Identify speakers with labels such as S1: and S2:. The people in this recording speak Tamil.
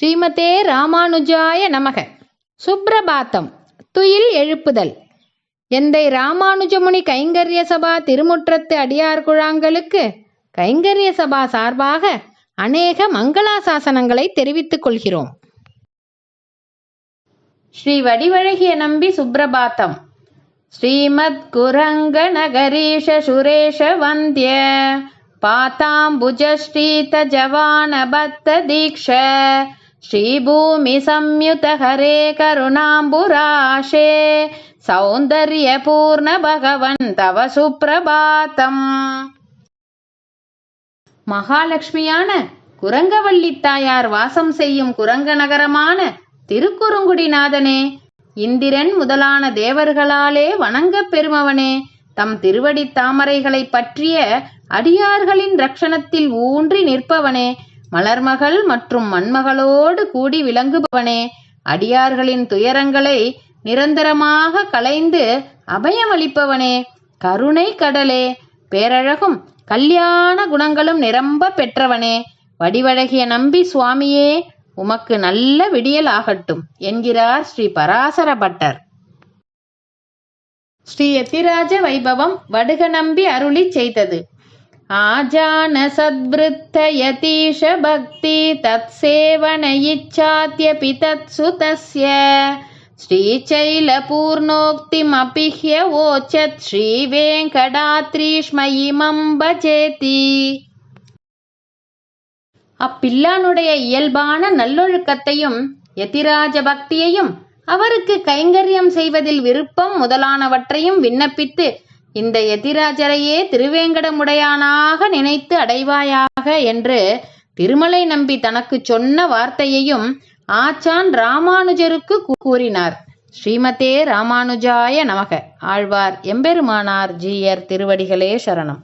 S1: ஸ்ரீமதே ராமானுஜாய நமக. சுப்ரபாத்தம். துயில் எழுப்புதல். எந்தை ராமானுஜமுனி கைங்கரிய சபா திருமுற்றத்து அடியார் குழாங்களுக்கு கைங்கரிய சபா சார்பாக அநேக மங்களாசாசனங்களை தெரிவித்துக் கொள்கிறோம். ஸ்ரீ வடிவழகிய நம்பி சுப்ரபாத்தம். ஸ்ரீமத் குரங்க நகரீஷ சுரேஷ வந்திய. பாதாம்புஜ ஸ்ரீத ஜவான பத்த தீக்ஷ. ஸ்ரீபூமி சம்யுத ஹரே கருணாம்புராஷே. சௌந்தர்ய பூர்ண பகவன் தவ சுப்ரபாதம் மகாலட்சுமியான குரங்கவள்ளி தாயார் வாசம் செய்யும் குரங்க நகரமான திருக்குறுங்குடிநாதனே இந்திரன் முதலான தேவர்களாலே வணங்கப் பெறுமவனே தம் திருவடி தாமரைகளை பற்றிய அடியார்களின் ரட்சணத்தில் ஊன்றி நிற்பவனே மலர்மகள் மற்றும் மண்மகளோடு கூடி விளங்குபவனே அடியார்களின் துயரங்களை நிரந்தரமாக களைந்து அபயமளிப்பவனே கருணை கடலே பேரழகும் கல்யாண குணங்களும் நிரம்ப பெற்றவனே வடிவழகிய நம்பி சுவாமியே உமக்கு நல்ல விடியல் ஆகட்டும் என்கிறார் ஸ்ரீ பராசர பட்டர். ஸ்ரீ எத்திராஜ வைபவம் வடுக நம்பி அருளிச் செய்தது. ஆஜான சத்விருத்த யதீஷ பக்தி தத் சேவன இச்சாத்யபி தத் சுதஸ்ய ஸ்ரீசைல பூர்ணோக்திமபிஹ்ய ஓச்சத் ஸ்ரீ அப்பில்லானுடைய இயல்பான நல்லொழுக்கத்தையும் யதிராஜ பக்தியையும் அவருக்கு கைங்கரியம் செய்வதில் விருப்பம் முதலானவற்றையும் விண்ணப்பித்து இந்த எதிராஜரையே திருவேங்கடமுடையானாக நினைத்து அடைவாயாக என்று திருமலை நம்பி தனக்கு சொன்ன வார்த்தையையும் ஆச்சான் ராமானுஜருக்கு கூறினார். ஸ்ரீமதே ராமானுஜாய நமக. ஆழ்வார் எம்பெருமானார் ஜீயர் திருவடிகளே சரணம்.